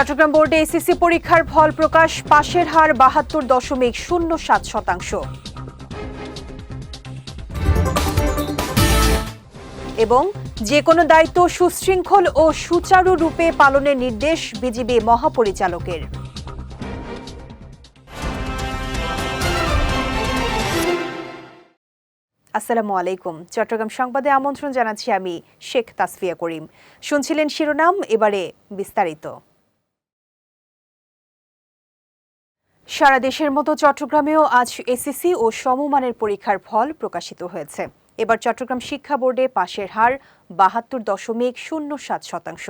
চট্টগ্রাম বোর্ডে এসএসসি পরীক্ষার ফল প্রকাশ, পাশের হার বাহাত্তর দশমিক শূন্য সাত শতাংশ। এবং যে কোনো দায়িত্ব সুশৃঙ্খল ও সুচারু রূপে পালনের নির্দেশ বিজিবি মহাপরিচালকের। আসসালামু আলাইকুম। চট্টগ্রাম সংবাদে আমন্ত্রণ জানাচ্ছি আমি শেখ তাসফিয়া করিম। শুনছিলেন শিরোনাম, এবারে বিস্তারিত। সারা দেশের মতো চট্টগ্রামেও আজ এসএসসি ও সমমানের পরীক্ষার ফল প্রকাশিত হয়েছে। এবার চট্টগ্রাম শিক্ষা বোর্ডে পাশের হার বাহাত্তর দশমিক শূন্য সাত শতাংশ।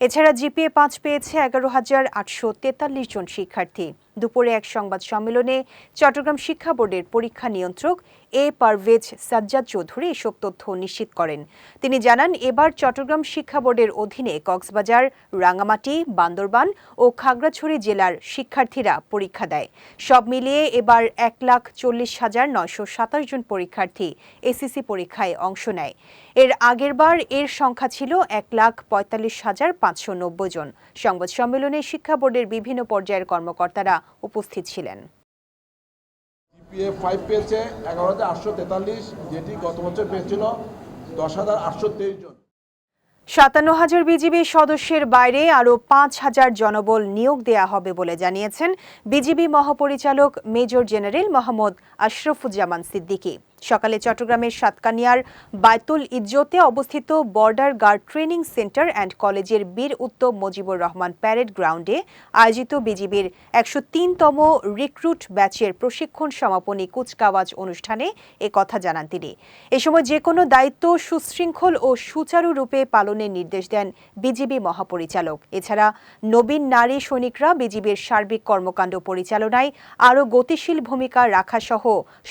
এছাড়া জিপিএ পাঁচ পেয়েছে এগারো হাজার আটশো তেতাল্লিশ জন শিক্ষার্থী। দুপুরে এক সংবাদ সম্মেলনে চট্টগ্রাম শিক্ষা বোর্ডের পরীক্ষা নিয়ন্ত্রক এ পারভেজ সাজ্জাদ চৌধুরী এসব তথ্য নিশ্চিত করেন। তিনি জানান, এবার চট্টগ্রাম শিক্ষা বোর্ডের অধীনে কক্সবাজার রাঙামাটি বান্দরবান ও খাগড়াছড়ি জেলার শিক্ষার্থীরা পরীক্ষা দেয়। সব মিলিয়ে এবার এক লাখ চল্লিশ হাজার নয়শো সাতাশ জন পরীক্ষার্থী এসিসি পরীক্ষায় অংশ নেয়। এর আগেরবার এর সংখ্যা ছিল এক লাখ পঁয়তাল্লিশ হাজার পাঁচশো নব্বই জন। সংবাদ সম্মেলনে শিক্ষা বোর্ডের বিভিন্ন পর্যায়ের কর্মকর্তারা উপস্থিত ছিলেন। জিপিএ ফাইভ পেয়েছে এগারো হাজার আটশো তেতাল্লিশ, যেটি গত বছর পেয়েছিল দশ হাজার আটশো তেইশ জন। সাতান্ন হাজার বিজিবি সদস্যের বাইরে আরও পাঁচ হাজার জনবল নিয়োগ দেয়া হবে বলে জানিয়েছেন বিজিবি মহাপরিচালক মেজর জেনারেল মোহাম্মদ আশরফুজ্জামান সিদ্দিকী। সকালে চট্টগ্রামের সাতকানিয়ার বায়তুল ইজ্জতে অবস্থিত border guard training centre and কলেজের বীর উত্তম মুজিবুর রহমান প্যারেড গ্রাউন্ডে আয়োজিত বিজিবির একশো তিনতম রিক্রুট ব্যাচের প্রশিক্ষণ সমাপনী কুচকাওয়াজ অনুষ্ঠানে এ কথা জানান তিনি। এ সময় যে কোনো দায়িত্ব সুশৃঙ্খল ও সুচারুরূপে পালনের নির্দেশ দেন বিজিবি মহাপরিচালক। এছাড়া নবীন নারী সৈনিকরা বিজিবির সার্বিক কর্মকাণ্ড পরিচালনায় আরও গতিশীল ভূমিকা রাখাসহ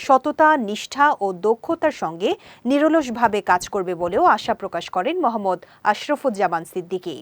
সততা, নিষ্ঠা ও দক্ষতার সঙ্গে নিরলসভাবে কাজ করবে বলেও আশা প্রকাশ করেন মোহাম্মদ আশরফুজ্জামান সিদ্দিকী।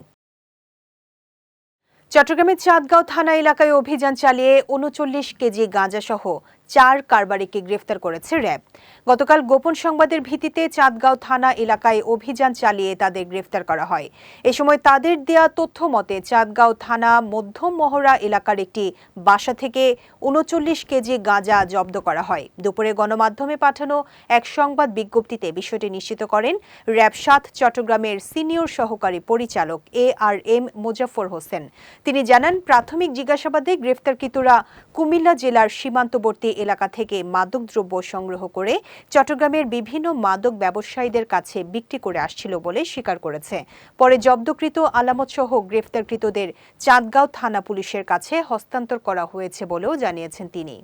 চট্টগ্রামের চাঁদগাঁও থানা এলাকায় অভিযান চালিয়ে উনচল্লিশ কেজি গাঁজাসহ চার কারবারিকে গ্রেফতার করেছে র্যাব। গতকাল গোপন সংবাদের ভিত্তিতে চাঁদগাঁও থানা এলাকায় অভিযান চালিয়ে তাদের গ্রেফতার করা হয়। এ সময় তাদের দেয়া তথ্য মতে, চাঁদগাঁও থানা মধ্যম মহড়া এলাকার একটি বাসা থেকে উনচল্লিশ কেজি গাঁজা জব্দ করা হয়। দুপুরে গণমাধ্যমে পাঠানো এক সংবাদ বিজ্ঞপ্তিতে বিষয়টি নিশ্চিত করেন র্যাব সাত চট্টগ্রামের সিনিয়র সহকারী পরিচালক A R M Muzaffar Hossain. তিনি জানান, প্রাথমিক জিজ্ঞাসাবাদে গ্রেফতারকৃতরা কুমিল্লা জেলার সীমান্তবর্তী এলাকা থেকে মাদকদ্রব্য সংগ্রহ করে চট্টগ্রামের বিভিন্ন মাদক ব্যবসায়ীদের কাছে বিক্রি করে আসছিল বলে স্বীকার করেছে। পরে জব্দকৃত আলামতসহ গ্রেফতারকৃতদের চাঁদগাঁও থানা পুলিশের কাছে হস্তান্তর করা হয়েছে বলেও জানিয়েছেন তিনি।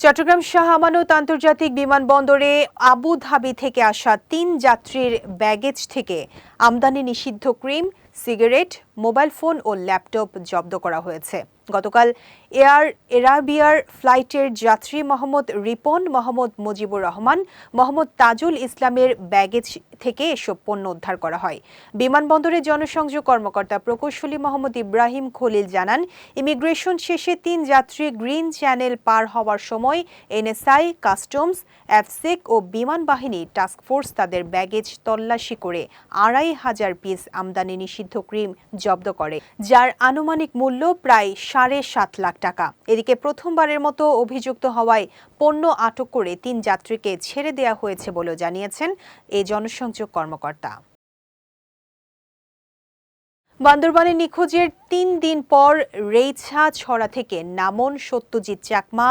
চট্টগ্রাম শাহ আমানত আন্তর্জাতিক বিমানবন্দরে আবু ধাবি থেকে আসা তিন যাত্রীর ব্যাগেজ থেকে আমদানি নিষিদ্ধ ক্রিম, সিগারেট মোবাইল ফোন ও ল্যাপটপ জব্দ করা হয়েছে। গতকাল এয়ার, এরাবিয়ার ফ্লাইটের যাত্রী মোহাম্মদ রিপন, মোহাম্মদ মুজিবুর রহমান, মোহাম্মদ তাজুল ইসলামের ব্যাগেজ থেকে এসব পণ্য উদ্ধার করা হয়। বিমানবন্দরের জনসংযোগ কর্মকর্তা প্রকৌশলী মোহাম্মদ ইব্রাহিম খলিল জানান, ইমিগ্রেশন শেষে তিন যাত্রী গ্রিন চ্যানেল পার হওয়ার সময় এনএসআই, কাস্টমস অ্যাফসেক ও বিমান বাহিনী টাস্কফোর্স তাদের ব্যাগেজ তল্লাশি করে আড়াই হাজার পিস আমদানি নিষিদ্ধ ক্রিম জব্দ করে, যার আনুমানিক মূল্য প্রায় সাড়ে সাত লাখ টাকা। এদিকে প্রথমবারের মতো অভিযুক্ত হওয়ায় পণ্য আটক করে তিন যাত্রীকে ছেড়ে দেওয়া হয়েছে বলেও জানিয়েছেন এই জনসংযোগ কর্মকর্তা। বান্দরবানে নিখোঁজের তিন দিন পর রেইছা ছড়া থেকে নামন সত্যজিৎ চাকমা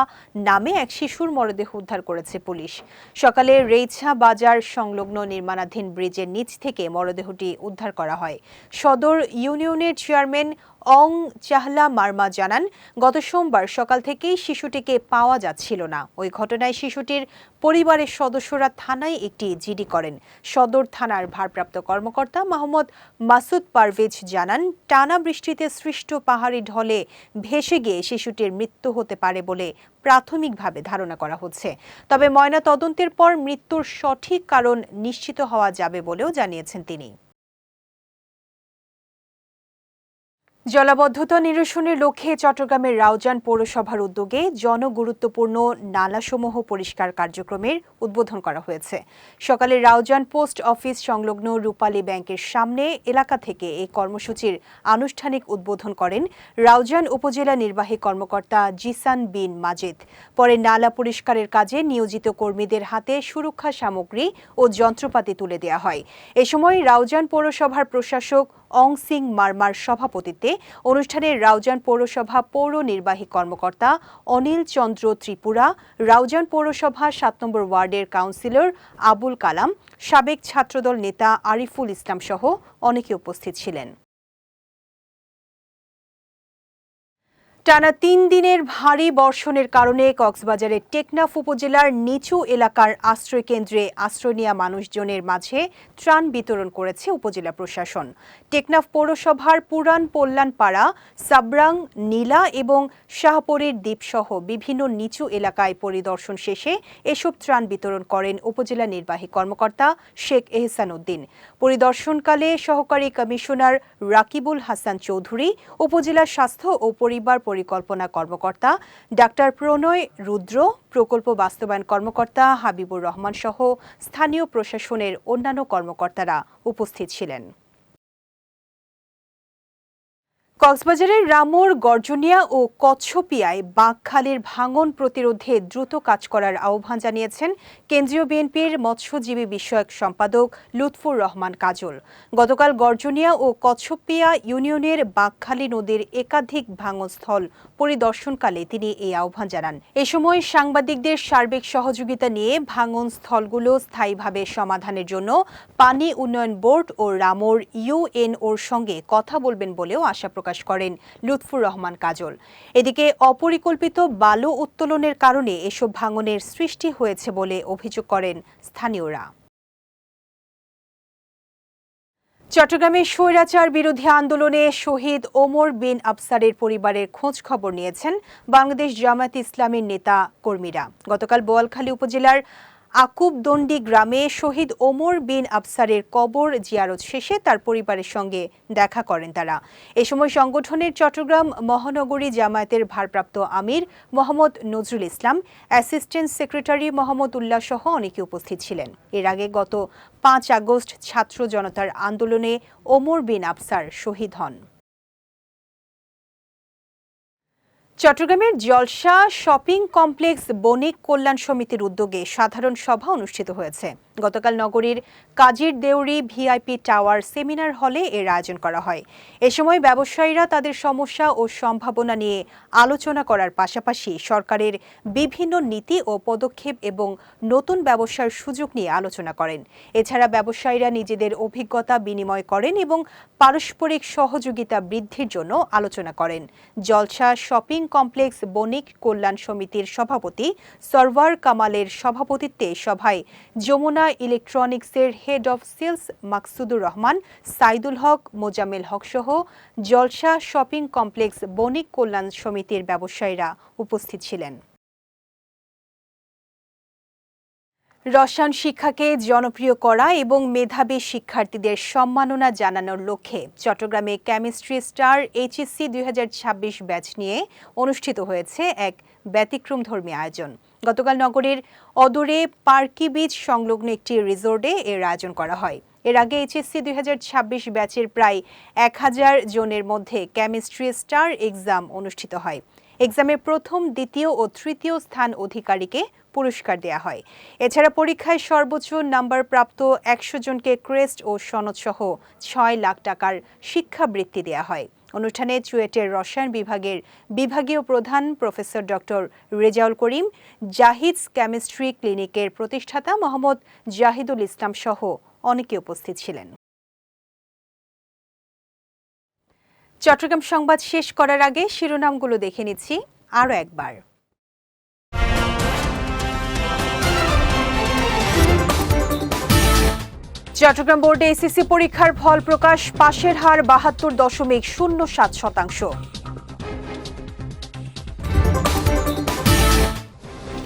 নামে এক শিশুর মরদেহ উদ্ধার করেছে পুলিশ। সকালে রেইছা বাজার সংলগ্ন নির্মাণাধীন ব্রিজের নিচ থেকে মরদেহটি উদ্ধার করা হয়। সদর ইউনিয়নের চেয়ারম্যান অং চাহলা মার্মা জানান, গত সোমবার সকাল থেকেই শিশুটিকে পাওয়া যাচ্ছিল না। ওই ঘটনায় শিশুটির পরিবারের সদস্যরা থানায় একটি জিডি করেন। সদর থানার ভারপ্রাপ্ত কর্মকর্তা মোহাম্মদ মাসুদ পারভেজ জানান, টানা বৃষ্টিতে সৃষ্ট পাহাড়ি ঢলে ভেসে গিয়ে শিশুটির মৃত্যু হতে পারে বলে প্রাথমিকভাবে ধারণা করা হচ্ছে। তবে ময়না তদন্তের পর মৃত্যুর সঠিক কারণ নিশ্চিত হওয়া যাবে বলেও জানিয়েছেন তিনি। জলাবদ্ধতা নিরসনের লক্ষ্যে চট্টগ্রামের রাউজান পৌরসভার উদ্যোগে জনগুরুত্বপূর্ণ নালাসমূহ পরিষ্কার কার্যক্রমের উদ্বোধন করা হয়েছে। সকালে রাউজান পোস্ট অফিস সংলগ্ন রূপালী ব্যাংকের সামনে এলাকা থেকে এই কর্মসূচির আনুষ্ঠানিক উদ্বোধন করেন রাউজান উপজেলা নির্বাহী কর্মকর্তা জিসান বিন মাজেদ। পরে নালা পরিষ্কারের কাজে নিয়োজিত কর্মীদের হাতে সুরক্ষা সামগ্রী ও যন্ত্রপাতি তুলে দেওয়া হয়। এ সময় রাউজান পৌরসভার প্রশাসক অং সিং মারমার সভাপতিত্বে অনুষ্ঠানে রাউজান পৌরসভা পৌর নির্বাহী কর্মকর্তা অনিল চন্দ্র ত্রিপুরা, রাউজান পৌরসভা সাত নম্বর ওয়ার্ডের কাউন্সিলর আবুল কালাম, সাবেক ছাত্রদল নেতা আরিফুল ইসলাম সহ অনেকে উপস্থিত ছিলেন। টানা তিন দিনের ভারী বর্ষণের কারণে কক্সবাজারের টেকনাফ উপজেলার নিচু এলাকার আশ্রয় কেন্দ্রে আশ্রয় নেওয়া মানুষজনের মাঝে ত্রাণ বিতরণ করেছে উপজেলা প্রশাসন। টেকনাফ পৌরসভার পুরান পল্যাণপাড়া সাবরাং, নীলা এবং শাহপরীর দ্বীপসহ বিভিন্ন নিচু এলাকায় পরিদর্শন শেষে এসব ত্রাণ বিতরণ করেন উপজেলা নির্বাহী কর্মকর্তা শেখ এহসান উদ্দিন। পরিদর্শনকালে সহকারী কমিশনার রাকিবুল হাসান চৌধুরী, উপজেলা স্বাস্থ্য ও পরিবার পরিকল্পনা কর্মকর্তা ডাক্তার প্রণয় রুদ্র, প্রকল্প বাস্তবায়ন কর্মকর্তা হাবিবুর রহমান সহ স্থানীয় প্রশাসনের অন্যান্য কর্মকর্তারা উপস্থিত ছিলেন। কক্সবাজারের রামুর, গর্জনিয়া ও কচ্ছপিয়ায় বাঘখালীর ভাঙন প্রতিরোধে দ্রুত কাজ করার আহ্বান জানিয়েছেন কেন্দ্রীয় বিএনপির মৎস্যজীবী বিষয়ক সম্পাদক লুৎফুর রহমান কাজল। গতকাল গর্জনিয়া ও কচ্ছপিয়া ইউনিয়নের বাঘখালী নদীর একাধিক ভাঙনস্থল পরিদর্শনকালে তিনি এই আহ্বান জানান। এ সময় সাংবাদিকদের সার্বিক সহযোগিতা নিয়ে ভাঙন স্থলগুলো স্থায়ীভাবে সমাধানের জন্য পানি উন্নয়ন বোর্ড ও রামোর ইউএনওর সঙ্গে কথা বলবেন বলেও আশা প্রকাশ করেন লুৎফুর রহমান কাজল। এদিকে অপরিকল্পিত বালু উত্তোলনের কারণে এসব ভাঙনের সৃষ্টি হয়েছে বলে অভিযোগ করেন স্থানীয়রা। চট্টগ্রামে স্বৈরাচার বিরোধী আন্দোলনে শহীদ ওমর বিন আফসারের পরিবারের খোঁজ খবর নিয়েছেন বাংলাদেশ জামায়াত ইসলামীর নেতা কর্মীরা। গতকাল বোয়ালখালী উপজেলার আকুবদণ্ডি গ্রামে শহীদ ওমর বিন আফসারের কবর জিয়ারত শেষে তার পরিবারের সঙ্গে দেখা করেন তারা। এ সময় সংগঠনের চট্টগ্রাম মহানগরী জামায়াতের ভারপ্রাপ্ত আমির মোহাম্মদ নজরুল ইসলাম, অ্যাসিস্ট্যান্ট সেক্রেটারি মোহাম্মদ উল্লাহ সহ অনেকে উপস্থিত ছিলেন। এর আগে গত পাঁচ আগস্ট ছাত্র জনতার আন্দোলনে ওমর বিন আফসার শহীদ হন। চট্টগ্রামের জলসা শপিং কমপ্লেক্স বণিক কল্যাণ সমিতির উদ্যোগে সাধারণ সভা অনুষ্ঠিত হয়েছে। গতকাল নগরীর কাজীর দেউরি ভিআইপি টাওয়ার সেমিনার হলে এর আয়োজন করা হয়। এ সময় ব্যবসায়ীরা তাদের সমস্যা ও সম্ভাবনা নিয়ে আলোচনা করার পাশাপাশি সরকারের বিভিন্ন নীতি ও পদক্ষেপ এবং নতুন ব্যবসার সুযোগ নিয়ে আলোচনা করেন। এছাড়া ব্যবসায়ীরা নিজেদের অভিজ্ঞতা বিনিময় করেন এবং পারস্পরিক সহযোগিতা বৃদ্ধির জন্য আলোচনা করেন। জলসা শপিং কমপ্লেক্স বণিক কল্যাণ সমিতির সভাপতি সরওয়ার কামালের সভাপতিত্বে সভায় যমুনা ইলেকট্রনিক্সের head of sales Maksudur Rahman, Saidul Haque Mozammel Haque সহ জলসা শপিং কমপ্লেক্স বণিক কল্যাণ সমিতির ব্যবসায়ীরা উপস্থিত ছিলেন। রসায়ন শিক্ষাকে জনপ্রিয় করা এবং মেধাবী শিক্ষার্থীদের সম্মাননা জানানোর লক্ষ্যে চট্টগ্রামে কেমিস্ট্রি স্টার এইচএসসি দুই হাজার ছাব্বিশ ব্যাচ নিয়ে অনুষ্ঠিত হয়েছে এক ব্যতিক্রমধর্মী আয়োজন। গতকাল নগরীর অদূরে পার্কি বিচ সংলগ্ন একটি রিসোর্টে এর আয়োজন করা হয়। এর আগে এইচএসসি দুই হাজার ছাব্বিশ ব্যাচের প্রায় এক হাজার জনের মধ্যে কেমিস্ট্রি স্টার এক্সাম অনুষ্ঠিত হয়। এক্সামের প্রথম, দ্বিতীয় ও তৃতীয় স্থান অধিকারীকে পুরস্কার দেয়া হয়। এছাড়া পরীক্ষায় সর্বোচ্চ নাম্বার প্রাপ্ত একশো জনকে ক্রেস্ট ও সনদসহ ছয় লাখ টাকার শিক্ষাবৃত্তি দেয়া হয়। অনুষ্ঠানে চুয়েটের রসায়ন বিভাগের বিভাগীয় প্রধান professor doctor Rezaul Karim, Zahid chemistry ক্লিনিকের প্রতিষ্ঠাতা মোহাম্মদ জাহিদুল ইসলাম সহ অনেকে উপস্থিত ছিলেন। চট্টগ্রাম সংবাদ শেষ করার আগে শিরোনামগুলো দেখে নিচ্ছি আরও একবার। চট্টগ্রাম বোর্ডে এসএসসি পরীক্ষার ফল প্রকাশ, পাশের হার বাহাত্তর দশমিক শূন্য সাত শতাংশ।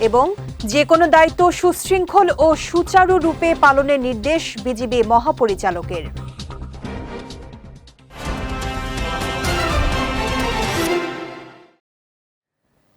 এবং যে কোনো দায়িত্ব সুশৃঙ্খল ও সুচারুরূপে পালনের নির্দেশ বিজিবি মহাপরিচালকের।